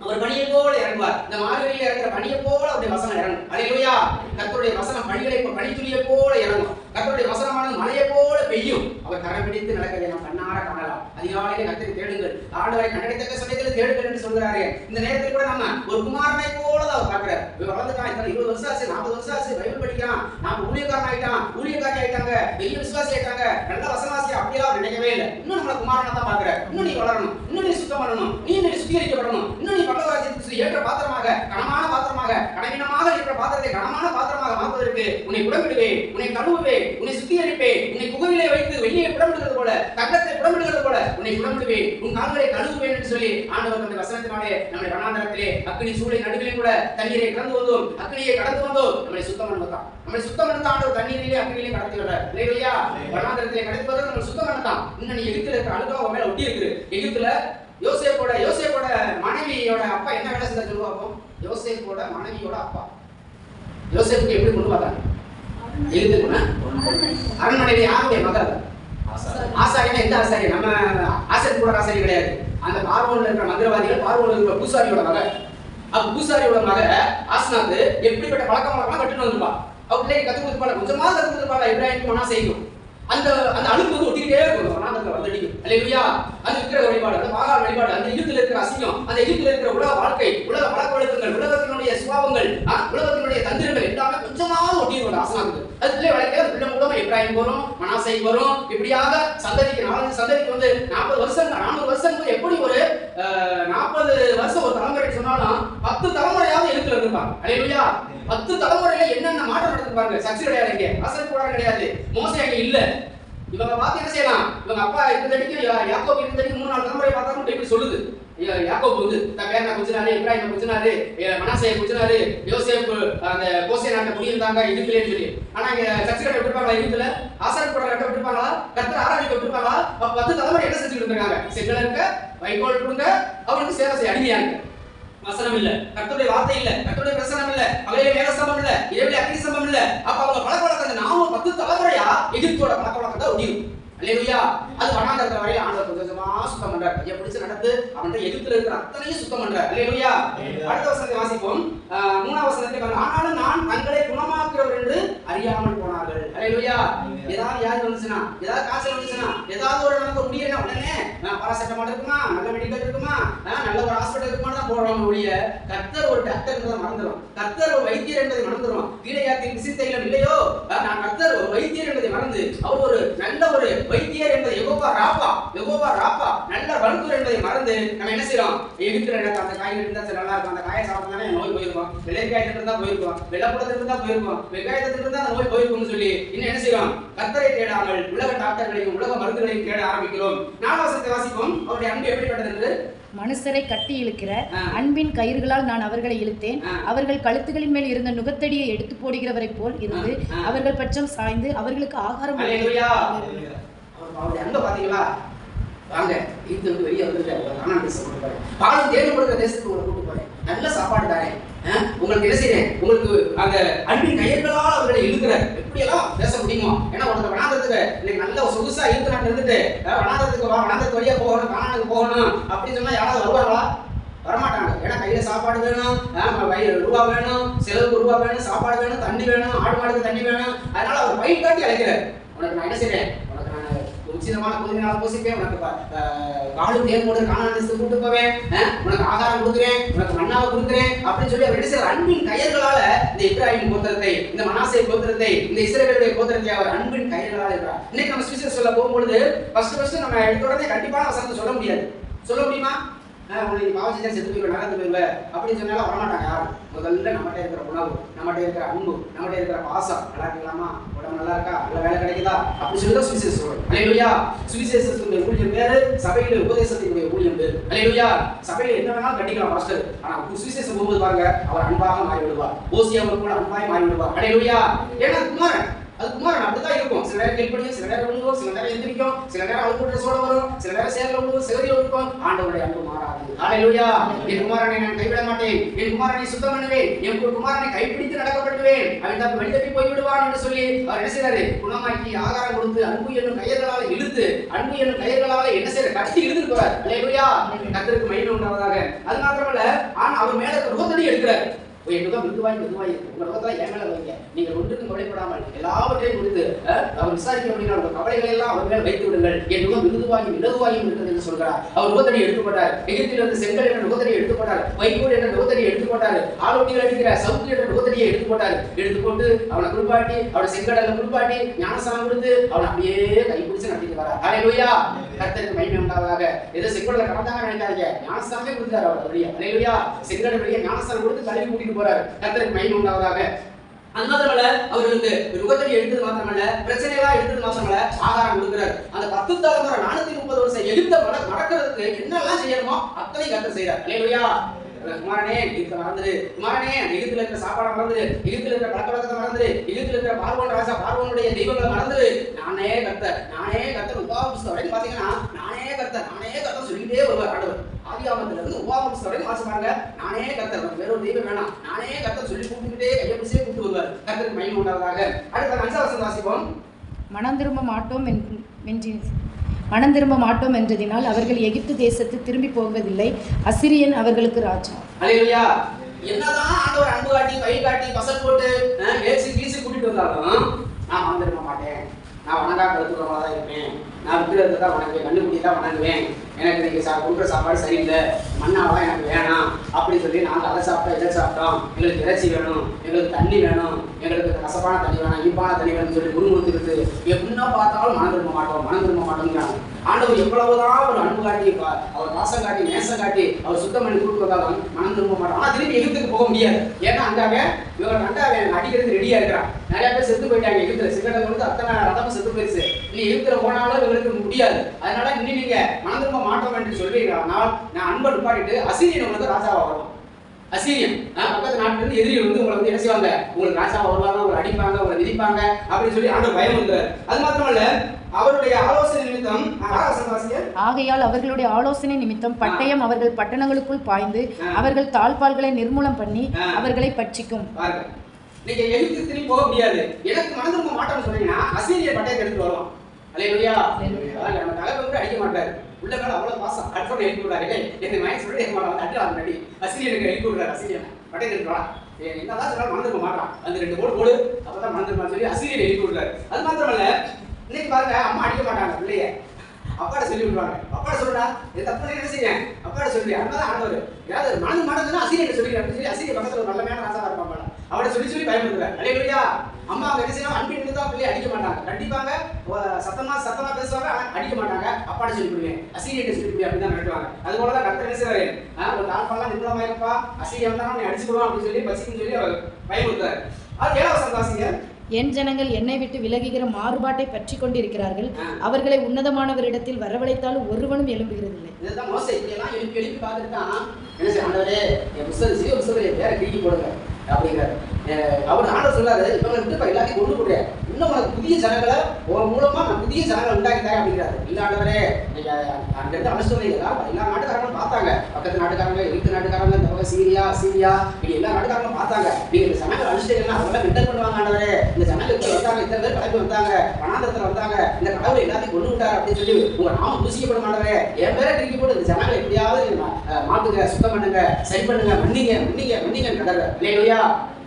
அவர் பணியை போல இறங்குவார். இந்த மார்கழியில இறங்குற பணியை போல அவருடைய வசனம் இறங்கும். அலையிலுயா கத்தருடைய வசனம் பணிகளை பனித்துளியை போல இறங்கும். கத்தருடைய வசனமானது மலையை போல பெய்யும். அவர் கரம் பிடித்து நடக்கிறதை நாம் கண்ணார காணலாம். அதிகாலையிலே கத்தரை தேடுங்கள். ஆண்டவரை கண்டடைத்தக்க சமயத்தில் தேடுங்கள் என்று சொல்கிறாரு. இந்த நேரத்தில் கூட நம்ம ஒரு குமாரனை போல தான் அவர் பார்க்கிறார். இவன் வளர்ந்துட்டான். இத்தனை இருபது வருஷம் ஆச்சு நாற்பது வருஷம் ஆச்சு பைபிள் படிக்கிறான். நாம ஊழியக்காரன் ஆயிட்டான். ஊழியக்காரி ஆயிட்டாங்க. பெரிய விசுவாசி ஆயிட்டாங்க. நல்ல வசனாசி அப்படியெல்லாம் அவர் நினைக்கவே இல்லை. இன்னும் நம்மளை குமாரனை தான் பார்க்கிறார். இன்னும் நீ வளரணும். இன்னும் நீ சுத்தம் பண்ணணும். நீ நீ சுத்திகரிக்கப்படணும். இன்னும் நீ பல்லவராஜ்யத்துக்கு ஏற்ற பாத்திரமாக கனமான பாத்திரமாக கனவீனமாக இருக்கிற பாத்திரத்தை கனமான பாத்திரமாக மாற்றுவதற்கு உன்னை புடமிடுவேன் உன்னை கழுவுவேன் உன்னை சுத்திகரிப்பேன் உன்னை புகவிலே வைத்து வெளியே புடமிடுகிறது போல தங்கத்தை புடமிடுகிறது போல உன்னை புடமிடுவேன் உன் கால்களை கழுவுவேன் என்று சொல்லி ஆண்டவர் அந்த வசனத்தினாலே நம்முடைய வனாந்தரத்திலே அக்னி சூளை நடுவிலே கூட தண்ணீரை கடந்து வந்தோம் அக்னியை கடந்து வந்தோம். நம்மை சுத்தம் பண்ணத்தான். நம்மை சுத்தம் பண்ணத்தான் ஆண்டவர் தண்ணீரிலே அக்னியிலே கடத்தி விடுறார் இல்லையா? வனாந்தரத்திலே கடத்துவது நம்ம சுத்தம் பண்ணத்தான். இன்னும் நீ எகிப்தில் இருக்கிற அனுபவம் உன் மேல ஒட்டி இருக்கு எகிப்துல யோசேப்போட யோசேப்போட மனைவியோட அப்பா என்ன வேலை செஞ்சா சொல்லுவா அப்போ? யோசேப்போட மனைவியோட அப்பா. யோசேப்புக்கு எப்படி கொண்டு வந்தாங்க? எகிப்துக்குன்னா அரண்மனையில யாருடைய மகள்? ஆசாரியனா. எந்த ஆசாரியன்? நம்ம ஆசாரி கூட ஆசாரி கிடையாது. அந்த பார்வோன்ல இருக்கிற மந்திரவாதிகள் பார்வோன்ல இருக்கிற பூசாரியோட மக அப்ப பூசாரியோட மக ஆஸ்னாத்து எப்படிப்பட்ட பழக்க வழக்கம்லாம் கட்டுட்டு வந்திருப்பா அவ பிள்ளைக்கு கத்து கொடுத்துப்பாங்க கொஞ்சமா கத்து கொடுத்துருப்பாங்க இப்ராஹிம் மனா செய்யும். அந்த அந்த வந்து ஒட்டிக்கிட்டே இருக்கும். வனாந்தரத்துல அல்லையா அது இருக்கிற வழிபாடு அந்த மாகாண வழிபாடு அந்த எகிப்துல இருக்கிற அசிங்கம் அந்த எகிப்துல இருக்கிற உலக வாழ்க்கை உலக பழக்க வழக்கங்கள் உலகத்தினுடைய சுபாவங்கள் உலகத்தினுடைய தந்திரங்கள் எல்லாமே கொஞ்சமாவது ஒட்டிடும் ஆசனாவுக்கு அது பிள்ளை வளர்க்க பிள்ளை மூலமா இப்ராஹிம் வரும் மனாசை வரும். இப்படியாக சந்ததிக்கு நாலஞ்சு சந்ததிக்கு வந்து நாற்பது வருஷம் நானூறு வருஷம் எப்படி ஒரு நாற்பது வருஷம் ஒரு தலைமுறை சொன்னாலும் பத்து தலைமுறையாவது எழுத்துல இருந்திருப்பாங்க. அல்லையா பத்து தலைமுறையில என்னென்ன மாற்றம் நடந்திருப்பாங்க சர்ச்சை கிடையாது இங்க. அசல் கூட கிடையாது. மோசம் அங்க இல்ல. இவங்க பார்த்து என்ன செய்யலாம்? இவங்க அப்பா இருந்தடிக்கும் யாக்கோப் இருந்தடிக்கும் மூணு நாலு தலைமுறை பார்த்தாலும் இப்படி சொல்லுது. யாக்கோ வந்து தன் பேரனை குச்சினாரு இப்ராஹிம் குச்சினாரு மனாசையை குச்சினாரு யோசேப் அந்த கோசை நாட்டை முடியிருந்தாங்க இதுக்குள்ளேன்னு சொல்லி. ஆனா இங்க சர்ச்சை கட்ட விட்டுருப்பாங்களா இதுல ஆசாரி கூட கட்ட விட்டுருப்பாங்களா கத்திர ஆராதிக்க விட்டுருப்பாங்களா பத்து தலைமுறை என்ன செஞ்சுட்டு இருக்காங்க செங்கல் இருக்க வைக்கோல் கொடுங்க அவனுக்கு சேவை செய்ய அடிமையா இருக்கு வசனம் இல்ல கர்த்தருடைய வார்த்தை இல்ல. கர்த்தருடைய பிரசனம் இல்ல. அவையில மேல சம்பம் இல்ல. இரவில அக்னி சம்பம் இல்ல. அப்ப அவங்க பழக்க வழக்கத்தை நாமும் பத்து தலைமுறையா எகிப்தோட பழக்க வழக்கத்தை ஒடியும் அல்லேலூயா. அது வனாந்தரத்துல வரையில ஆண்டவர் கொஞ்சம் கொஞ்சமா சுத்தம் பண்றார். கையை பிடிச்சு நடந்து அவன்கிட்ட எகிப்துல இருக்கிற அத்தனையும் சுத்தம் பண்றார். அல்லேலூயா. அடுத்த வசனத்தை வாசிப்போம். மூணாவது வசனத்தை பாருங்க. ஆனாலும் நான் தங்களை குணமாக்குறவர் என்று அறியாமல் போனார்கள். அல்லேலூயா. ஏதாவது யார் வந்துச்சுன்னா ஏதாவது காய்ச்சல் வந்துச்சுன்னா ஏதாவது ஒரு நமக்கு முடியலன்னா உடனே பாராசெட்டமால் இருக்குமா? நல்ல மெடிக்கல் இருக்குமா? நல்ல ஒரு ஹாஸ்பிட்டல் இருக்குமா போறோம் ஒழிய கத்தர் ஒரு டாக்டர் மறந்துடும் கர்த்தர் ஒரு வைத்தியர் என்பதை மறந்துடும் கீழையாத்தின் விசித்தையிலும் இல்லையோ? நான் கத்தர் ஒரு வைத்தியர் என்பதை மறந்து அவர் ஒரு நல்ல ஒரு வைத்தியர் என்பதை எகோபா ராப்பா எகோபா ராப்பா நல்ல மருத்துவர் என்பதை மறந்து நம்ம என்ன செய்யறோம்? எகிப்துல எனக்கு அந்த காய்கறி இருந்தா சரி நல்லா இருக்கும். அந்த காயை சாப்பிட்டா நோய் போயிருக்கும். வெள்ளைக்காய் இருந்தா போயிருக்கும். வெள்ளப்படத்துல இருந்தா போயிருக்கும். வெங்காயத்துல இருந்தா அந்த நோய் போயிருக்கும்னு சொல்லி இன்னும் என்ன செய்யறோம்? கர்த்தரை தேடாமல் உலக டாக்டர்களையும் உலக மருந்துகளையும் தேட ஆரம்பிக்கிறோம். நாலாவசத்தை வாசிப்போம். அவருடைய அன்பு எப்படிப்பட்டது என்று? மனுஷரை கட்டி இழுக்கிற. அன்பின் கயிறுகளால் நான் அவர்களை இழுத்தேன். அவர்கள் கழுத்துகளின் மேல் இருந்த நுகத்தடியை எடுத்து போடுகிறவரைப் போல் இருந்து. அவர்கள் பட்சம் சாய்ந்து அவர்களுக்கு ஆகாரம் வாங்க வெளியே போறேன். பாலும் தேடி கொடுக்குற தேசத்துக்கு உங்களை கூட்டு போறேன். நல்ல சாப்பாடு தரேன் ஆ? உங்களுக்கு என்ன செய்றேன் உங்களுக்கு அந்த அன்பின் கையர்களால் அவர்களை இழுக்கிறார் எப்படியெல்லாம் பேச முடியுமோ? ஏன்னா ஒருத்தர் இன்னைக்கு நல்ல ஒரு சொகுசா இழுத்து நாட்டு இருந்துட்டு ஆ, வனாந்தரத்துக்கு வா வனாந்தரத்து வழியா போகணும் காணானுக்கு போகணும் அப்படின்னு சொன்னா யாராவது வருவாங்களா வரமாட்டாங்க. ஏன்னா கையில சாப்பாடு வேணும் ஆ, ரூபா வேணும் செலவுக்கு ரூபா வேணும் சாப்பாடு வேணும் தண்ணி வேணும் ஆடு மாடுக்கு தண்ணி வேணும். அதனால அவர் பயிர் காட்டி அழைக்கிறார். உனக்கு நான் என்ன செய்றேன் உச்சிதமான குதிரை போசிப்பேன். உனக்கு ப- காலும் தேன் போடு காணாந்து கூட்டு போவேன். உனக்கு ஆகாரம் கொடுக்குறேன். உனக்கு மண்ணாவை கொடுக்குறேன். அப்படின்னு சொல்லி அவர் என்ன செய்யறார் அன்பின் கயர்களால இந்த இப்ராஹிம் கோத்திரத்தை இந்த மனாசை கோத்திரத்தை இந்த இஸ்ரேலுடைய கோத்திரத்தை அவர் அன்பின் கயர்களால் இருக்கிறார் இன்னைக்கு நம்ம சுவிசேஷ சொல்ல போகும்பொழுது ஃபர்ஸ்ட் ஃபர்ஸ்ட் நம்ம எடுத்த உடனே கண்டிப்பான வசனத்தை சொல்ல முடியாது. சொல்ல முடியுமா? உன்னை நீ பாவம் செஞ்சா செத்து போய் நகர்ந்து போயிடுவ அப்படின்னு சொன்னாலும் வரமாட்டாங்க யாரும். முதல்ல நம்மகிட்ட இருக்கிற உணவு நம்மகிட்ட இருக்கிற அன்பு நம்மகிட்ட இருக்கிற பாசம் நல்லா இருக்கலாமா? உடம்பு நல்லா இருக்கா? நல்ல வேலை கிடைக்குதா? அப்படின்னு சொல்லி தான் சுவிசேஷம் சொல்றோம் அலையிலுயா சுவிசேஷத்துடைய ஊழியம் பேரு சபையில உபதேசத்தினுடைய ஊழியம் பேரு அலையிலுயா. சபையில என்ன வேணாலும் கட்டிக்கலாம் மாஸ்டர் ஆனா சுவிசேஷம் போகும்போது பாருங்க அவர் அன்பாக மாறி விடுவார் ஓசியாவர் கூட அன்பாய் மாறி விடுவார் அலையிலுயா. ஏன்னா குமாரன் அது குமாரன் அப்படிதான் இருக்கும். சில நேரம் கீழ்ப்படியும் சில நேரம் விழுவோம் சில நேரம் எந்திரிக்கும் சில நேரம் அழுக்கூட்ட சோட வரும் சில நேரம் சேர்ல விழுவோம் சிகரில் இருக்கும் ஆண்டவருடைய அன்பு மாறாது. ஹalleluya என் குமாரனை நான் கைவிட மாட்டேன். என் குமாரனை சுத்தம் பண்ணுவேன். என் குமாரனை கைப்பிடித்து நடக்கப்படுவேன். அவன் தான் வழி தப்பி போய் விடுவான் என்று சொல்லி அவர் என்ன செய்யறாரு குணமாக்கி ஆகாரம் கொடுத்து அன்பு என்னும் கையர்களால் இழுத்து அன்பு என்னும் கயிர்களால என்ன செய்யற கட்டி இழுத்து போறார். ஹalleluya கத்திற்கு மயில் உண்டாவதாக. அது மாத்திரமல்ல ஆனா அவர் மேல ரோத்தடி எடுக்கிறார் என் முகம் மிருதுவாய் மிருதுவாய் இருக்கு உங்க என் வைங்க? நீங்கள் ஒன்றுக்கும் கவலைப்படாமல் எல்லாவற்றையும் கொடுத்து அஹ், அவர் விசாரிக்க அப்படின்னா உங்க கவலைகளை எல்லாம் அவர் மேல் வைத்து விடுங்கள். என் முகம் மிருதுவாயும் இலகுவாயும் இருக்கிறது என்று சொல்கிறார். அவர் முகத்தடி எடுத்து போட்டார் எகிப்தில் இருந்து செங்கல் என்ற முகத்தடி எடுத்து போட்டார் என்ற முகத்தடி எடுத்து போட்டார் ஆலோட்டிகள் அடிக்கிற சவுக்கு என்ற முகத்தடியை எடுத்து போட்டார் எடுத்து போட்டு அவனை குளிப்பாட்டி அவனை செங்கடலை குளிப்பாட்டி ஞானஸ்தானம் கொடுத்து அவனை அப்படியே கைப்பிடிச்சு நடத்திட்டு வரார். ஹalleluya கர்த்தருக்கு மகிமை உண்டாவதாக. ஏதோ செங்கடல்ல கடந்தாக நினைக்காதீங்க. ஞானஸ்தானமே கொடுத்தாரு அவர். அப்படியே? ஹalleluya செங்கடல் வெளியே ஞானஸ்தானம் கொடுத்து கழுவி கூட்டிட்டு போறாரு. கர்த்தருக்கு மகிமை உண்டாவதாக. அது மாத்திரமல்ல அவர்களுக்கு முகத்தடி எடுத்தது மாத்திரமல்ல பிரச்சனைகளா எடுத்தது மாத்திரமல்ல ஆகாரம் கொடுக்கிறார். அந்த பத்து தலைமுறை நானூத்தி முப்பது வருஷம் எகிப்த மட மடக்கிறதுக்கு என்னெல்லாம் செய்யணுமோ அத்தனை கர்த்தர் செய்யறார் இல்லையா குமாரனே எகிப்த மறந்துடு குமாரனே எகிப்துல இருக்கிற சாப்பாடை மறந்துடு எகிப்துல இருக்கிற பழக்க மறந்துரு. மறந்துடு எகிப்துல இருக்கிற பார்வோன் ராஜா பார்வோனுடைய தெய்வங்களை மறந்துடு நானே கத்த நானே கத்த உபாவ வரைக்கும் பாத்தீங்கன்னா நானே கத்த நானே கத்த சொல்லிட்டே வருவார் ஆண்டவர். ஆதியாமத்துல இருந்து உபாவ வரைக்கும் வாசிப்பாங்க நானே கத்த வேற ஒரு தெய்வம் வேணாம். நானே கத்த சொல்லி கூப்பிட்டுக்கிட்டே கையை கூப்பிட்டு வருவார். கர்த்தருக்கு மகிமை உண்டாவதாக. அடுத்த அஞ்சாவது வாசிப்போம். மனம் திரும்ப மாட்டோம் என்- வென்றி மனம் திரும்ப மாட்டோம் என்றதினால் அவர்கள் எகிப்து தேசத்து திரும்பி போவதில்லை. அசிரியன் அவர்களுக்கு ராஜா. என்னதான் ஆண்டவர் அன்பு காட்டி கை காட்டி பசல் போட்டு ஏசி கூட்டிட்டு வந்தாலும் நான் வந்திருக்க மாட்டேன் நான் வணக்கா கருத்துக்கிறவங்களா தான் இருப்பேன். நான் விக்கிரத்தை தான் வணங்குவேன் கண்டுபிடி தான் வணங்குவேன். எனக்கு நீங்கள் சா கொடுக்குற சாப்பாடு சரியில்லை. மண்ணாவா எனக்கு வேணாம். அப்படி சொல்லி நாங்கள் அதை சாப்பிட்டோம் இதை சாப்பிட்டோம். எங்களுக்கு இறைச்சி வேணும். எங்களுக்கு தண்ணி வேணும். எங்களுக்கு கசப்பான தண்ணி வேணும் இனிப்பான தண்ணி வேணும்னு சொல்லி முறுமுறுத்துக்கிட்டு எப்படின்னா பார்த்தாலும் மனம் திரும்ப மாட்டோம் மனம் திரும்ப மாட்டோங்கிறாங்க ஆண்டவர் எவ்வளவுதான் ஒரு அன்பு காட்டி அவர் பாசம் காட்டி நேசம் காட்டி அவர் சுத்தம் பண்ணி கொடுத்து மனம் திரும்ப மாட்டோம். ஆனால் திரும்பி எகிப்துக்கு போக முடியாது. ஏன்னா அங்காக இவங்க அண்டாக அடிக்கிறது ரெடியாக இருக்கிறான். நிறைய பேர் செத்து போயிட்டாங்க எகிப்துல. சிக்கடல வந்து அத்தனை ரதமும் செத்து நீ எகிப்துல போனாலும் இவங்களுக்கு முடியாது. அதனால இன்னி நீங்க மனம் திரும்ப மாட்டோம் என்று சொல்றீங்கன்னா நான் அன்பை நிப்பாட்டிட்டு அசிரியன் உங்களுக்கு ராஜாவா வரணும். அசீரியன் ஆஹ், பக்கத்து நாட்டுல இருந்து எதிரி வந்து உங்களை வந்து என்ன செய்வாங்க? உங்களுக்கு ராஜா வருவாங்க உங்களை அடிப்பாங்க உங்களை மிதிப்பாங்க அப்படின்னு சொல்லி ஆண்டவர் பயம் இருந்தார் அது மாத்திரமல்ல அவருடைய ஆலோசனை நிமித்தம் ஆகையால் அவர்களுடைய ஆலோசனை நிமித்தம் பட்டயம் அவர்கள் பட்டணங்களுக்குள் பாய்ந்து அவர்கள் தாழ்பால்களை நிர்மூலம் பண்ணி அவர்களை பட்சிக்கும். நீங்க எகிப்து திரும்பி போக முடியாது. எனக்கு மனம் திரும்ப மாட்டோம்னு சொன்னீங்கன்னா அசீரிய பட்டயத்தை எடுத்து வருவான். அலையா நம்ம தகவல் கூட அடிக்க மாட்டாரு. உள்ள மேல அவ்வளவு பாசம். கட்போட எழுப்பி விடுறாரு. எனக்கு மயன் சொல்லி மாட்டான். வந்து அடி அவன் அடி அசீரியனுக்கு எழுப்பி விடுறாரு. அசீரியன் எடுத்து வரா என்னதான் சொன்னாலும் திரும்ப மாட்டான். அந்த ரெண்டு கோடு போடு. அப்பதான் திரும்ப சொல்லி அசீரியன் எழுப்பி விடுறாரு. அது மாத்திரமல்ல இன்னைக்கு பாருங்க அம்மா அடிக்க மாட்டாங்க பிள்ளைய. அப்பாட சொல்லி விடுவாங்க அப்பாட சொல்லுடா இது தப்பு என்ன செய்ய அப்பாட சொல்லி அதனால ஆண்டவர். ஏதாவது மனது மனதுன்னா அசிரியர் சொல்லி அப்படின்னு சொல்லி அசிரியர் பக்கத்துல ஒரு நல்ல மேல ராசா இருப்பாங்க அவரை சொல்லி சொல்லி பயமுறுத்துறாரு அலையா அம்மா அவங்க என்ன செய்யணும் அன்பின் இருந்தா தான் பிள்ளை அடிக்க மாட்டாங்க. கண்டிப்பாங்க சத்தமா சத்தமா பேசுவாங்க ஆனா அடிக்க மாட்டாங்க. அப்பாட சொல்லி கொடுங்க. அசிரியர் சொல்லி கொடுங்க. அப்படின்னு தான் நடத்துவாங்க. அது போல தான் கர்த்தர் என்ன செய்வாரு? ஆஹ் ஒரு தாழ்பாலாம் நிபுணமா இருப்பா. அசிரியர் வந்தா நீ அடிச்சுடுவான் அப்படின்னு சொல்லி பசிக்குன்னு சொல்லி அவர் பயமுறுத்துறாரு அது ஏழாவது சந்தாசிங்க என் ஜனங்கள் என்னை விட்டு விலகுகிற மாறுபாட்டை பற்றி கொண்டிருக்கிறார்கள். அவர்களை உன்னதமானவரிடத்தில் வரவழைத்தாலும் ஒருவனும் எழும்புகிறதில்லை. அப்படிங்கிறாரு. அவர் ஆண்டவர் சொல்லாரு இவங்க விட்டு எல்லாத்தையும் கொண்டு போடுற இன்னும் உனக்கு புதிய ஜனங்களை உன் மூலமா நான் புதிய ஜனங்களை உண்டாக்கி தரேன் அப்படிங்கிறாரு. இல்ல ஆண்டவரே நீங்க அங்க இருந்து எல்லா நாட்டுக்காரங்களும் பார்த்தாங்க. பக்கத்து நாட்டுக்காரங்க எழுத்து நாட்டுக்காரங்க இந்த பக்கம் சீரியா சீரியா இப்படி எல்லா நாட்டுக்காரங்களும் பார்த்தாங்க. நீங்க இந்த ஜனங்கள் அனுப்பிச்சிட்டீங்கன்னா அவங்களாம் கிண்டல் பண்ணுவாங்க ஆண்டவரே. இந்த ஜனங்கள் இப்படி வந்தாங்க இத்தனை பேர் படைப்பு வந்தாங்க பணாந்தத்துல வந்தாங்க இந்த கடவுள் எல்லாத்தையும் கொண்டு விட்டாரு அப்படின்னு சொல்லி உங்க நாம தூசிக்கப்படும் ஆண்டவரே. என் பேரை திருப்பி போட்டு இந்த ஜனங்களை எப்படியாவது நீங்க மாத்துங்க சுத்தம் பண்ணுங்க சரி பண்ணுங்க மன்னிங்க மன்னிங்க மன்னிங்க கடவுள் இல்லையா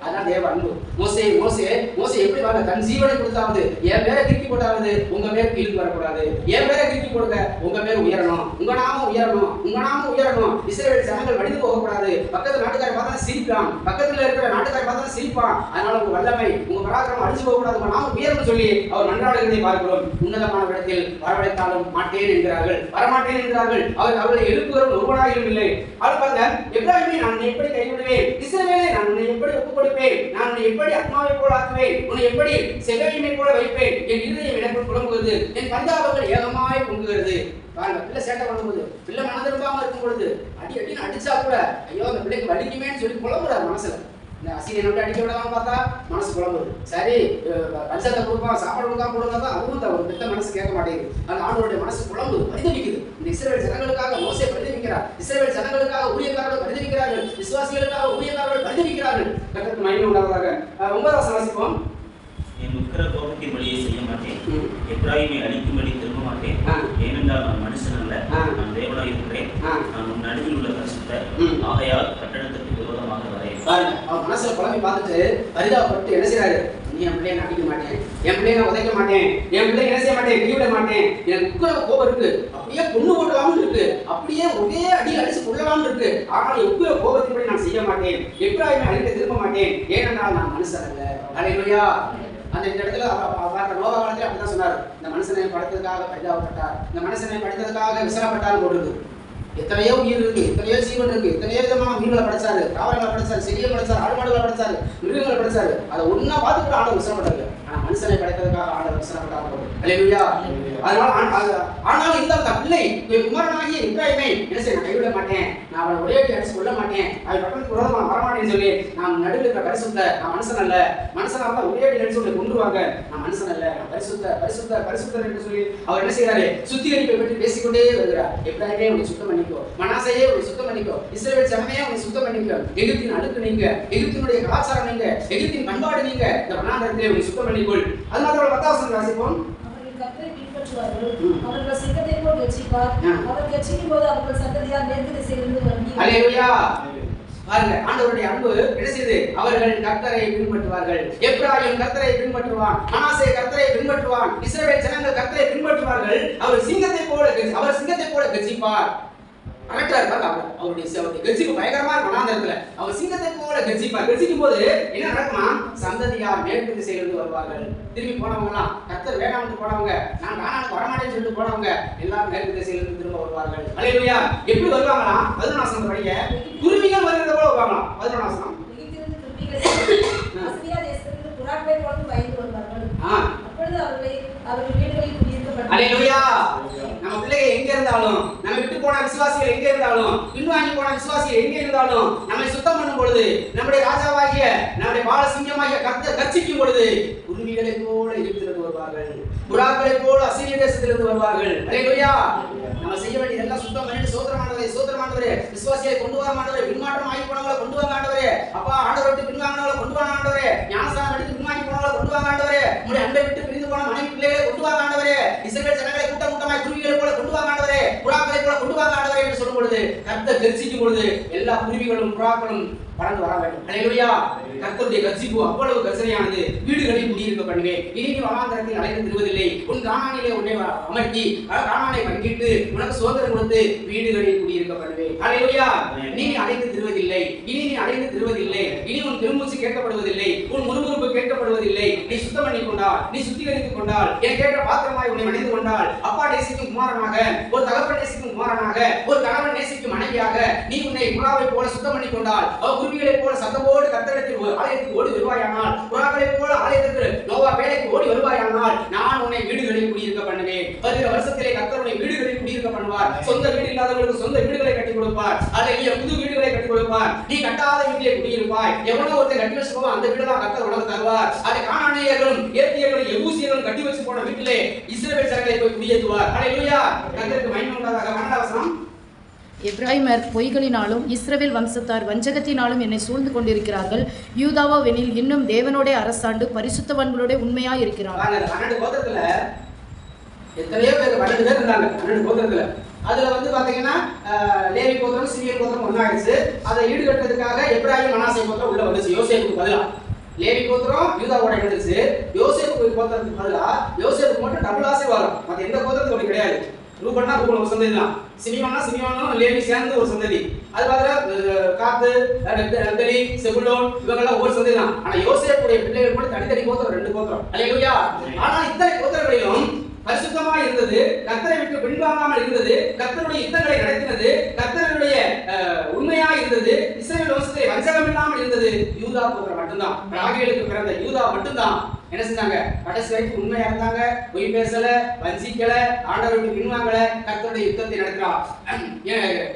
அதான் தேவ அன்பு. மோசே மோசே மோசே எப்படி வாங்க? தன் ஜீவனை கொடுத்தாவது. என் பேரை திருப்பி போட்டாவது உங்க பேருக்கு கீழ்க்கு வரக்கூடாது. என் பேரை திருப்பி போடுங்க உங்க பேர் உயரணும். உங்க நாம உயரணும். உங்க நாம உயரணும். இஸ்ரேல் ஜனங்கள் வடிந்து போகக்கூடாது. பக்கத்து நாட்டுக்காரை பார்த்தா சிரிப்பான். பக்கத்துல இருக்கிற நாட்டுக்காரர் பார்த்தா சிரிப்பான். அதனால உங்க வல்லமை உங்க பராக்கிரமம் அடிச்சு போகக்கூடாது. உங்க நாம உயரணும் சொல்லி அவர் மன்றாடுகிறதை பார்க்கிறோம். உன்னதமான இடத்தில் வரவழைத்தாலும் மாட்டேன் என்கிறார்கள். வரமாட்டேன் என்கிறார்கள். அவர் அவர்களை எழுப்புகிறவன் ஒருவனாயிலும் இல்லை அவர் பாருங்க எப்ராஹிமே நான் எப்படி கைவிடுவேன்? இஸ்ரேலே நான் எப்படி ஒப்புக்கொடுப்பேன்? கொடுப்பேன் நான் உன்னை எப்படி ஆத்மாவை போல ஆக்குவேன்? உன்னை எப்படி செகவினை போல வைப்பேன்? என் இருதயம் எனக்குள் புலம்புகிறது. என் பஞ்சாபங்கள் ஏகமாய் பொங்குகிறது. பாருங்க பிள்ளை சேட்டை பண்ணும்போது பிள்ளை மனதிரும்பாம இருக்கும் பொழுது அடி அடின்னு அடிச்சா கூட ஐயோ அந்த பிள்ளைக்கு வலிக்குமேன்னு சொல்லி புலம்புறாரு மனசுல. அசிரியர் விட்டு அடிக்க விடலாம் பார்த்தா மனசு குழம்புது சரி பஞ்சத்தை கொடுப்போம் சாப்பாடு கொடுக்காம கொடுங்க தான் அதுவும் ஒரு பெத்த மனசு கேட்க மாட்டேங்குது. அந்த ஆண்டோடைய மனசு குழம்புது பரிதவிக்குது இந்த இஸ்ரேல் ஜனங்களுக்காக மோசே பரிதவிக்கிறார் இஸ்ரேல் ஜனங்களுக்காக ஊழியக்காரர்கள் பரிதவிக்கிறார்கள் விசுவாசிகளுக்காக ஊழியக்காரர்கள் பரிதவிக்கிறார்கள் கத்தருக்கு மகிமை உண்டாவதாக. ஒன்பதாம் வாசிப்போம். என் உக்கிர கோபத்தின் வழியை செய்ய மாட்டேன். எப்ராஹிமை அழிக்கும்படி திரும்ப மாட்டேன். ஏனென்றால் நான் மனுஷன் அல்ல. நான் தேவனாய் இருக்கிறேன். நான் உன் நடுவில் உள்ள ம். ஆகையால் வரேன் பாருங்க அவர் மனசுல குழம்பி பார்த்துட்டு பரிதாபப்பட்டு என்ன செய்றாரு? நீ என் பிள்ளைய நான் அடிக்க மாட்டேன். என் பிள்ளைய நான் உதைக்க மாட்டேன். என் பிள்ளைய என்ன செய்ய மாட்டேன்? விட மாட்டேன். எனக்கு கோபம் இருக்கு. அப்படியே பொண்ணு போடலாம்னு இருக்கு. அப்படியே ஒரே அடி அடிச்சு கொள்ளலாம்னு இருக்கு. ஆனால் உக்கிர கோபத்தின்படி நான் செய்ய மாட்டேன். எப்ராஹிமை அழிக்க திரும்ப மாட்டேன். ஏனென்றால் நான் மனுஷன் அல்ல அலையா அந்த இந்த இடத்துல பார்த்த லோக காலத்தில் அப்படிதான் சொன்னார். இந்த மனுஷனை படைத்ததுக்காக பரிதாபப்பட்டார். இந்த மனுஷனை படைத்ததுக்காக விசாரப்பட்டார் போட்டுருக்கு. எத்தனையோ உயிர் இருக்கு எத்தனையோ ஜீவன் இருக்கு எத்தனையோ விதமான உயிர்களை படைச்சாரு தாவரங்களை படைச்சாரு செடியை படைச்சாரு ஆடு மாடுகளை படைச்சாரு மிருகங்களை படைச்சாரு. அதை ஒன்னா பார்த்து கூட ஆண்டவர் விசனப்பட்டாரு மனுஷனை படைத்ததுக்காக ஆண்டவர் விசனப்பட்டார் அல்லேலூயா. அதனால ஆனால் ஆனாலும் இந்த அந்த பிள்ளை. குமாரனாகிய இப்ராஹிமை. என்ன செய்ய கைவிட மாட்டேன் நான் அவனை ஒரே அடிச்சு கொள்ள மாட்டேன். அவன் பக்கத்துக்கு விரோதமா வரமாட்டேன்னு சொல்லி நான் நடுவில் இருக்கிற பரிசுத்த நான் மனுஷன் அல்ல. மனுஷனாக இருந்தால் ஒரே அடி அடிச்சு உன்னை கொண்டுருவாங்க நான் மனுஷன் அல்ல. நான் பரிசுத்த பரிசுத்த பரிசுத்தர் என்று சொல்லி அவர் என்ன செய்யறாரு சுத்திகரிப்பை பற்றி பேசிக்கொண்டே வருகிறார். எப்ராஹிமே உங்களை சுத்தம் பண்ணிக்கோ. மனாசையே உங்களை சுத்தம் பண்ணிக்கோ. இஸ்ரேல் செம்மையே உங்களை சுத்தம் பண்ணிக்கோ. எகிப்தின் அழுக்கு நீங்க. எகிப்தினுடைய கலாச்சாரம் நீங்க. எகிப்தின் பண்பாடு நீங்க. இந்த வனாந்தரத்திலே உங்களை சுத்தம் பண்ணி அது மாத்திரம் பத்தாவசம் வாசிப்போம். அவர்கள் கர்த்தரை பின்பற்றுவார்கள். ம். அவர்கள் சிங்கத்தை போல் கட்சிப்பார் ஆ. அவர் கட்சிக்கும் போது அவர்கள் சந்ததியார் மேற்கு திசையிலிருந்து வருகிறார்கள் அல்லேலூயா. பாருங்க ஆண்டவருடைய அன்பு செய்யுது அவர்கள் கர்த்தரை பின்பற்றுவார்கள். எப்ராஹிம் கர்த்தரை பின்பற்றுவான். மனாசே கர்த்தரை பின்பற்றுவான். இஸ்ரவேல் ஜனங்கள் கர்த்தரை பின்பற்றுவார்கள். அவர் சிங்கத்தை போல அவர் சிங்கத்தை போல கர்ஜிப்பார் கரெக்டா இருப்பார் அவர் அவருடைய சி- அவருடைய கர்ஜிப்பு பயங்கரமா இருக்கும் வனாந்தரத்துல அவர் சிங்கத்தை போல கர்ஜிப்பார் கர்ஜிக்கும் போது என்ன நடக்குமா? சந்ததியார் மேற்கு திசையிலிருந்து வருவார்கள். திரும்பி போனவங்க எல்லாம் கர்த்தர் வேணாம்னு போனவங்க நான் காணானுக்கு வரமாட்டேன்னு சொல்லிட்டு போனவங்க எல்லாரும் மேற்கு திசையிலிருந்து திரும்ப வருவார்கள். அல்லேலூயா எப்படி வருவாங்களா பதினொன்றாம் படிக்க குருவிகள் வருகிறத போல வருவாங்களாம் பதினொன்றாம் எகிப்திலிருந்து குருவிகள் அசிரியா தேசத்திலிருந்து புறாக்களை போன்று பயந்து வருவார்கள் ஆ அப்பொழுது அவர்களை அவர்கள் வீடுகளில் குடியிருக்கப்பட்டார்கள் அல்லேலூயா நம்ம பிள்ளைங்க எங்க இருந்தாலும் நம்ம விட்டு போன விசுவாசிகள் எங்கே இருந்தாலும் பின்வாங்கி போன விசுவாசிகள் எங்கே இருந்தாலும் நம்மை சுத்தம் பண்ணும் பொழுது நம்முடைய ராஜாவாகிய நம்முடைய பாலசிங்கமாகிய கர்த்தர் கர்ச்சிக்கும் பொழுது குருவிகளை போல இருக்கிறது வருவார்கள். புறாக்களை போல அசிரிய தேசத்திலிருந்து வருவார்கள். அல்லேலூயா நம்ம செய்ய வேண்டிய எல்லாம் சுத்தம் பண்ணிட்டு சோதரமானவரே சோதரமானவரே விசுவாசியை கொண்டு வர மாட்டவரே பின்மாற்றம் ஆகி போனவங்களை கொண்டு வர மாட்டவரே அப்பா ஆண்டவரை விட்டு பின்வாங்கினவங்களை கொண்டு வர மாட்டவரே ஞானசாரம் எடுத்து பின்வாங்கி போனவங்களை கொண்டு வர மாட்டவரே உங்களுடைய அன்பை விட்டு பிரிந்து போன மனைவி பிள்ளைகளை கொண்டு வாங்க ஆண்டவரே இஸ்ரவேல் ஜனங்களை கூட்டம் கூட்டமாய் குருவிகளை போல கொண்டு வாங்க ஆண்டவரே புறாக்களை போல கொண்டு வாங்க ஆண்டவரே என்று சொல்லும் பொழுது கர்த்தர் கர்ச்சிக்கும் பொழுது எல்லா குருவிகளும் புறாக்களும் பறந்து வர வேண்டும். அல்லேலூயா கர்த்தருடைய கர்ச்சிப்பு அவ்வளவு கர்சனையானது. வீடுகளில் குடியிருக்க பண்ணுவேன் இனி நீ வனாந்தரத்தில் அலைந்து திருவதில்லை. உன் காணானிலே உன்னை அமர்த்தி காணானை பங்கிட்டு உனக்கு சுதந்திரம் கொடுத்து வீடுகளில் குடியிருக்க பண்ணுவேன் அல்லேலூயா நீ அலைந்து திருவதில்லை. இனி நீ அலைந்து திருவதில்லை. இனி உன் பெருமூச்சு கேட்கப்படுவதில்லை. உன் முறுமுறுப்பு கேட்கப்படுவதில்லை. நீ சுத்தம் பண்ணி கொண்டால் நீ சுத்திகரித்துக் கொண்டால் என் கேட்ட பாத்திரமாய் உன்னை மணிந்து கொண்டால் அப்பா நேசிக்கும் குமாரனாக ஒரு தகப்பன் நேசிக்கும் குமாரனாக ஒரு கணவன் நேசிக்கும் மனைவியாக நீ உன்னை புறாவை போல சுத்தம் பண்ணி கொண்டால் குருவிகளைப் போல சத்தமோடு கத்தடத்தில் ஆலயத்துக்கு ஓடி வருவாயானால் புறாக்களைப் போல ஆலயத்துக்கு நோவா வேலைக்கு ஓடி வருவாயானால் நான் உன்னை வீடுகளில் குடியிருக்க பண்ணுவேன். வருகிற வருஷத்திலே கத்தருடைய உன்னை வீடுகளில் குடியிருக்க பண்ணுவார். சொந்த வீடு இல்லாதவர்களுக்கு சொந்த வீடுகளை கட்டி கொடுப்பார். அல்ல புது வீடுகளை கட்டி கொடுப்பார். நீ கட்டாத வீட்டிலே குடியிருப்பாய். எவ்வளவு ஒருத்தன் கட்டி வச்சுக்கோ அந்த வீடு தான் கத்தர் உனக்கு தருவார். அதை காணானியர்களும் ஏத்தியர்களும் எபூசியர்களும் கட்டி வச்சு போன வீட்டிலே இஸ்ரவேல் ஜனங்களை போய் குடியேற்றுவார். அல்லேலூயா கர்த்தருக்கு மகிமை உண்டாதாக மனதாசனம் எப்ராஹிமர் பொய்களினாலும் இஸ்ரவேல் வம்சத்தார் வஞ்சகத்தினாலும் என்னை சூழ்ந்து கொண்டிருக்கிறார்கள். யூதாவோவெனில் இன்னும் தேவனோட அரசாண்டு பரிசுத்தவான்களோட உண்மையாய் இருக்கிறார். எத்தனையோ பேர் பன்னெண்டு பேர் இருந்தாங்க பன்னெண்டு கோத்திரத்துல. அதுல வந்து பாத்தீங்கன்னா லேவி கோத்திரம் சிறிய கோத்திரம் ஒன்னாயிடுச்சு அதை ஈடுகட்டுறதுக்காக எப்ராஹிம் மனாசை கோத்திரம் உள்ள வந்துச்சு. யோசேப்புக்கு பதிலா. லேவி கோத்திரம் யூதாவோட இருந்துச்சு யோசேப்பு கோத்திரத்துக்கு பதிலா யோசேப்பு மட்டும் டபுள் ஆசீர்வாதம். மத்த எந்த கோத்திரத்துக்கு அப்படி கிடையாது. ரூபன்னா ரூபன் ஒரு சந்ததி தான். சிமியோன்னா சிமியோனும் லேவி சேர்ந்து ஒரு சந்ததி. அது பார்த்தா காத்து நெத்தலி செபுலோன் இவங்கெல்லாம் ஒவ்வொரு சந்ததி தான். ஆனா யோசேப்புடைய பிள்ளைகள் கூட தனித்தனி கோத்திரம் ரெண்டு கோத்திரம். அல்லையா ஆனா இத்தனை கோத்திரங்களிலும் பரிசுத்தமா இருந்தது கத்தரை விட்டு பின்வாங்காமல் இருந்தது கத்தருடைய யுத்தங்களை நடத்தினது கத்தருடைய உண்மையா இருந்தது இல்லாமல் இருந்தது. யூதா கோத்திரம் மட்டும்தான். ராகேலுக்கு பிறந்த யூதா மட்டும்தான். என்ன செஞ்சாங்க? கடைசி வரைக்கும் உண்மையா இருந்தாங்க. பொய் பேசல வஞ்சிக்கல ஆண்டவருக்கு பின்வாங்கல கர்த்தருடைய யுத்தத்தை நடத்தினார்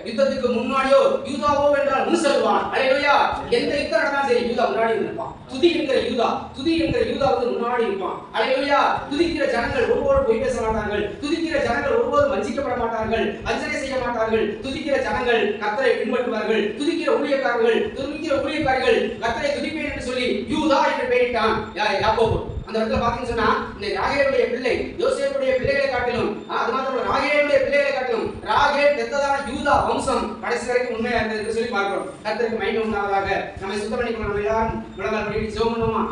யுத்தத்துக்கு முன்னாடியோ யூதாவோ என்றால் முன் செல்வான். அலையா எந்த யுத்தம் நடந்தாலும் சரி யூதா முன்னாடி இருப்பான் துதி என்கிற யூதா துதி என்கிற யூதா வந்து முன்னாடி இருப்பான். அலையா துதிக்கிற ஜனங்கள் ஒருபோதும் பொய் பேச மாட்டார்கள். துதிக்கிற ஜனங்கள் ஒருபோதும் வஞ்சிக்கப்பட மாட்டார்கள். வஞ்சனை செய்ய மாட்டார்கள். துதிக்கிற ஜனங்கள் கத்தரை பின்பற்றுவார்கள். துதிக்கிற ஊழியக்காரர்கள் துதிக்கிற ஊழியக்காரர்கள் கத்தரை துதிப்பேன் சொல்லி யூதா என்று பெயரிட்டான். யா- யாக்கோபு? அந்த இடத்துல பாத்தீங்கன்னு சொன்னா இந்த ராகேலுடைய பிள்ளை யோசேப்புடைய பிள்ளைகளை காட்டிலும் அது மாத்திரம் ராகேலுடைய பிள்ளைகளை காட்டிலும் ராகேல் பெத்ததான யூதா வம்சம் கடைசி வரைக்கும் உண்மையா இருந்தது சொல்லி பார்க்கிறோம். கருத்துக்கு மைண்ட் உண்டாவதாக. நம்மை சுத்தம் பண்ணிக்கணும் நம்ம எல்லாரும் முழங்கால் படிட்டு ஜெபம் பண்ணுவோமா?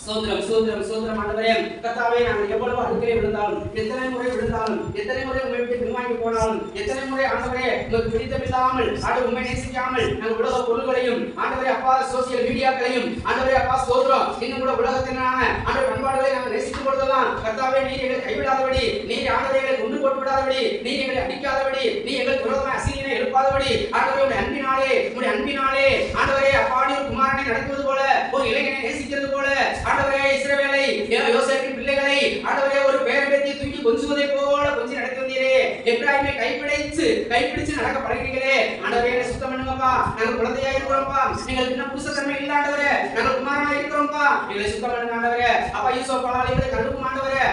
சோதரம் சோதரம் சோதரம் ஆண்டவரே. கத்தாவே நாங்கள் எவ்வளவு அடுக்கலை விழுந்தாலும் எத்தனை முறை விழுந்தாலும் எத்தனை முறை உண்மை விட்டு பின்வாங்கி போனாலும் எத்தனை முறை ஆண்டவரே உங்களுக்கு பிடித்தமில்லாமல் ஆண்டு உண்மை நேசிக்காமல் நாங்கள் உலக பொருள்களையும் ஆண்டவரே அப்பா சோசியல் மீடியாக்களையும் ஆண்டவரே அப்பா சோதரம் இன்னும் கூட உலகத்தினான ஆண்டு பண்பாடுகளை நாங்கள் நேசிக்கும் பொழுதெல்லாம் கத்தாவே நீர் எங்களை கைவிடாதபடி நீர் ஆண்டவரை எங்களை கொண்டு போட்டு விடாதபடி நீர் எங்களை அடிக்காதபடி நீ எங்களுக்கு விரோதமாக அசிங்க இருப்பாதபடி ஆண்டவரே உடைய அன்பினாலே உடைய அன்பினாலே ஆண்டவரே அப்பாடி ஒரு குமாரனை நடத்துவது போல ஒரு இளைஞனை நேசிக்கிறது போல ஆண்டவரே இஸ்ரவேலை யோசேப்பின் பிள்ளைகளை ஆண்டவரே ஒரு பேரம்பேத்தியை தூக்கி கொஞ்சுவதை போல கொஞ்சி நடத்தி வந்தீரே. எப்ராஹிமை கைப்பிடிச்சு கைப்பிடிச்சு நடக்க பழகிறீங்களே ஆண்டவரே என்ன சுத்தம் பண்ணுங்கப்பா. நாங்க குழந்தையா இருக்கிறோம்ப்பா. எங்களுக்கு இன்னும் புருஷத்தன்மை இல்ல ஆண்டவரே. நாங்க குமாரனா இருக்கிறோம்ப்பா. எங்களை சுத்தம் பண்ணுங்க ஆண்டவரே. அப்பா யூசோ பலாளிகளை கண்டுக்கும் ஆண்டவரே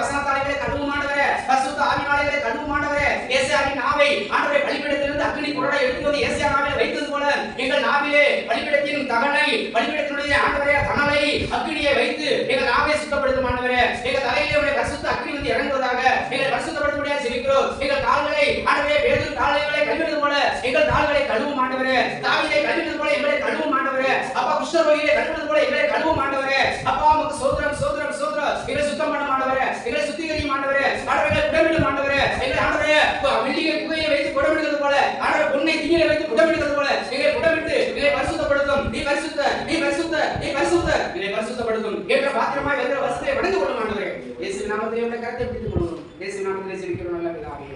வசனத்தாளிகளை கழுவும் ஆண்டவரே பரிசுத்த ஆவினாளிகளை கழுவும் ஆண்டவரே ஏசியாவின் நாவை ஆண்டவரே பலிபீடத்திலிருந்து அக்னி குரடை எடுத்து வந்து ஏசியா நாவிலே வைத்தது போல எங்கள் நாவிலே பலிபீடத்தின் தகனை பலிபீடத்தினுடைய ஆண்டவரே தணலை அக்னியை வைத்து எங்கள் நாவை சுத்தப்படுத்தும் ஆண்டவரே எங்கள் தலையிலே உடைய பரிசுத்த அக்னி வந்து இறங்குவதாக எங்களை பரிசுத்தப்படுத்த முடியாது செபிக்கிறோம் எங்கள் கால்களை ஆண்டவரே வேறு கழுவினது போல எங்கள் கால்களை கழுவும் ஆண்டவரே. தாவிலே கழுவினது போல எங்களை கழுவும் ஆண்டவரே. அப்பா குஷ்டரோகியிலே கழுவினது போல எங்களை கழுவும் ஆண்டவரே. அப்பா உமக்கு சோதரம் சோதரம் சோதரம் எங்களை சுத்தம் பண்ண மாட்டவரே எங்களை சுத்திகரியும் மாட்டவரே ஆண்டவரை குடமிடும் ஆண்டவரே. எங்களை ஆண்டவரே வெள்ளியை புகையை வைத்து உடம்பிடுகிறது போல ஆண்டவரை பொண்ணை தீயில வைத்து உடம்பிடுகிறது போல எங்களை உடம்பிட்டு எங்களை பரிசுத்தப்படுத்தும். நீ பரிசுத்த நீ பரிசுத்த நீ பரிசுத்த. எங்களை பரிசுத்தப்படுத்தும். என்ற பாத்திரமாய் என்ற வசதியை வடிந்து கொள்ளும் ஆண்டவரே. இயேசு நாமத்தை கருத்தை பிடித்துக் கொள்ளும். இயேசு நாமத்திலே சிரிக்கிறோம் நல்ல பிதாவே.